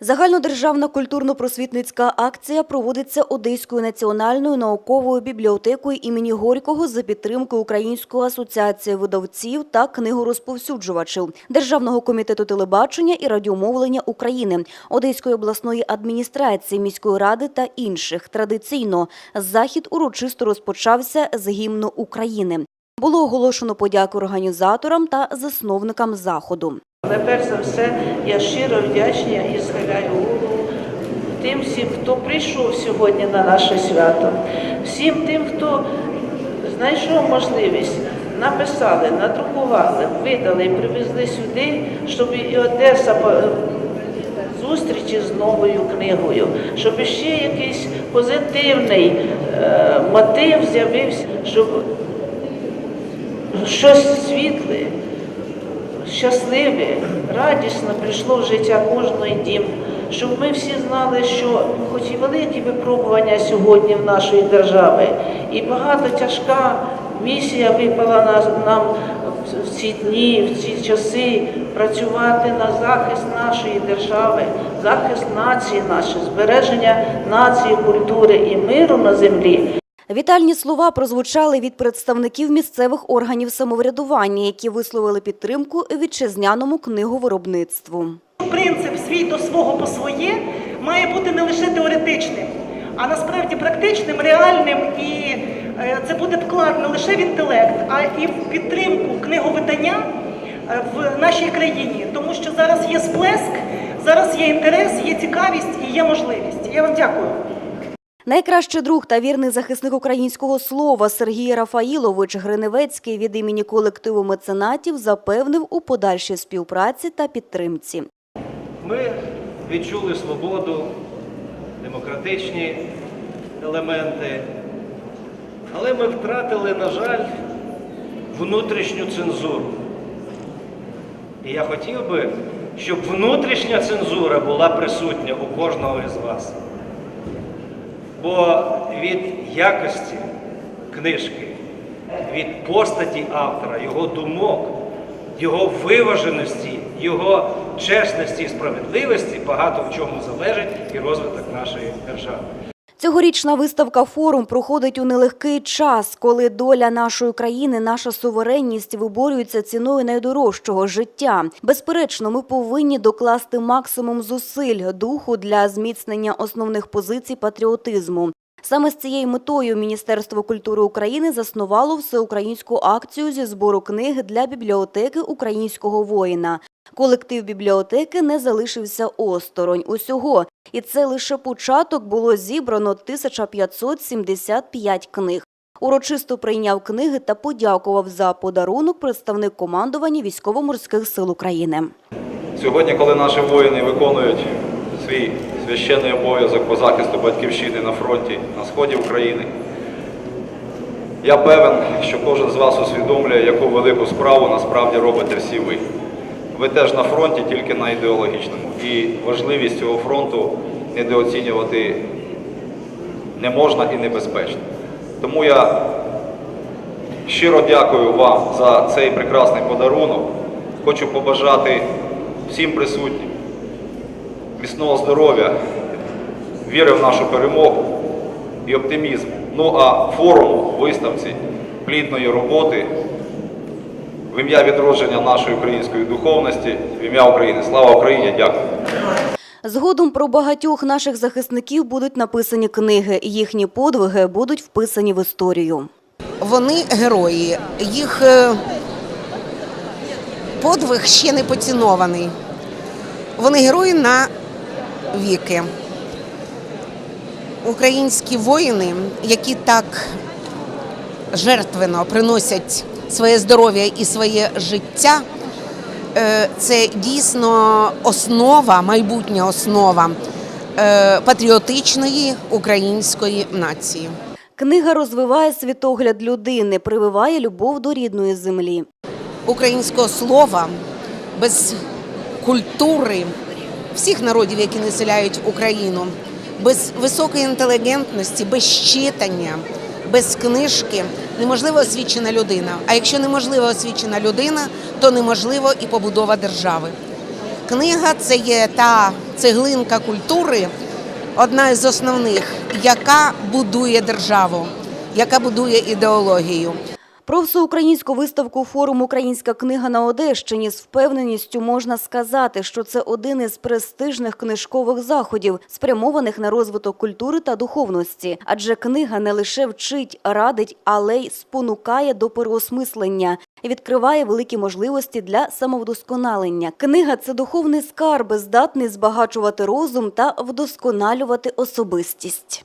Загальнодержавна культурно-просвітницька акція проводиться Одеською національною науковою бібліотекою імені Горького за підтримки Української асоціації видавців та книгорозповсюджувачів, Державного комітету телебачення і радіомовлення України, Одеської обласної адміністрації, міської ради та інших. Традиційно захід урочисто розпочався з гімну України. Було оголошено подяку організаторам та засновникам заходу. Але перш за все я щиро вдячна і схиляю голову тим всім, хто прийшов сьогодні на наше свято, всім тим, хто знайшов можливість, написали, надрукували, видали і привезли сюди, щоб і Одеса по- зустрічі з новою книгою, щоб ще якийсь позитивний е, мотив з'явився, щоб щось світле щасливе, радісно прийшло в життя кожної дім, щоб ми всі знали, що хоч і великі випробування сьогодні в нашої держави, і багато тяжка місія випала на- нам в ці дні, в ці часи працювати на захист нашої держави, захист нації нашої, збереження нації, культури і миру на землі. Вітальні слова прозвучали від представників місцевих органів самоврядування, які висловили підтримку вітчизняному книговиробництву. Принцип свій до свого по своє має бути не лише теоретичним, а насправді практичним, реальним, і е, це буде вклад не лише в інтелект, а і в підтримку книговидання е, в нашій країні. Тому що зараз є сплеск, зараз є інтерес, є цікавість і є можливість. Я вам дякую. Найкращий друг та вірний захисник українського слова Сергій Рафаїлович Гриневецький від імені колективу меценатів запевнив у подальшій співпраці та підтримці. Ми відчули свободу, демократичні елементи, але ми втратили, на жаль, внутрішню цензуру. І я хотів би, щоб внутрішня цензура була присутня у кожного із вас. Бо від якості книжки, від постаті автора, його думок, його виваженості, його чесності і справедливості багато в чому залежить і розвиток нашої держави. Цьогорічна виставка «Форум» проходить у нелегкий час, коли доля нашої країни, наша суверенність виборюється ціною найдорожчого – життя. Безперечно, ми повинні докласти максимум зусиль, духу для зміцнення основних позицій патріотизму. Саме з цією метою Міністерство культури України заснувало всеукраїнську акцію зі збору книг для бібліотеки українського воїна. Колектив бібліотеки не залишився осторонь усього, і це лише початок було зібрано 1575 книг. Урочисто прийняв книги та подякував за подарунок представник командування військово-морських сил України. Сьогодні, коли наші воїни виконують свій священний обов'язок по захисту батьківщини на фронті на сході України, я певен, що кожен з вас усвідомлює, яку велику справу насправді робите всі ви. Ви теж на фронті, тільки на ідеологічному. І важливість цього фронту недооцінювати не можна і небезпечно. Тому я щиро дякую вам за цей прекрасний подарунок. Хочу побажати всім присутнім міцного здоров'я, віри в нашу перемогу і оптимізму. Ну а форуму, виставці, плідної роботи в ім'я відродження нашої української духовності, в ім'я України. Слава Україні! Дякую. Згодом про багатьох наших захисників будуть написані книги. Їхні подвиги будуть вписані в історію. Вони герої. Їх е, подвиг ще не поцінований. Вони герої на віки. Українські воїни, які так жертвенно приносять своє здоров'я і своє життя, е, це дійсно основа, майбутня основа е, патріотичної української нації. Книга розвиває світогляд людини, прививає любов до рідної землі. українського слова, без культури всіх народів, які населяють Україну, без високої інтелігентності, без читання, без книжки неможлива освічена людина. А якщо неможлива освічена людина, то неможливо і побудова держави. Книга це є та цеглинка культури, одна із основних, яка будує державу, яка будує ідеологію. Про всеукраїнську виставку форум Українська книга на Одещині з впевненістю можна сказати, що це один із престижних книжкових заходів, спрямованих на розвиток культури та духовності. Адже книга не лише вчить, радить, але й спонукає до переосмислення і відкриває великі можливості для самовдосконалення. Книга це духовний скарб, здатний збагачувати розум та вдосконалювати особистість.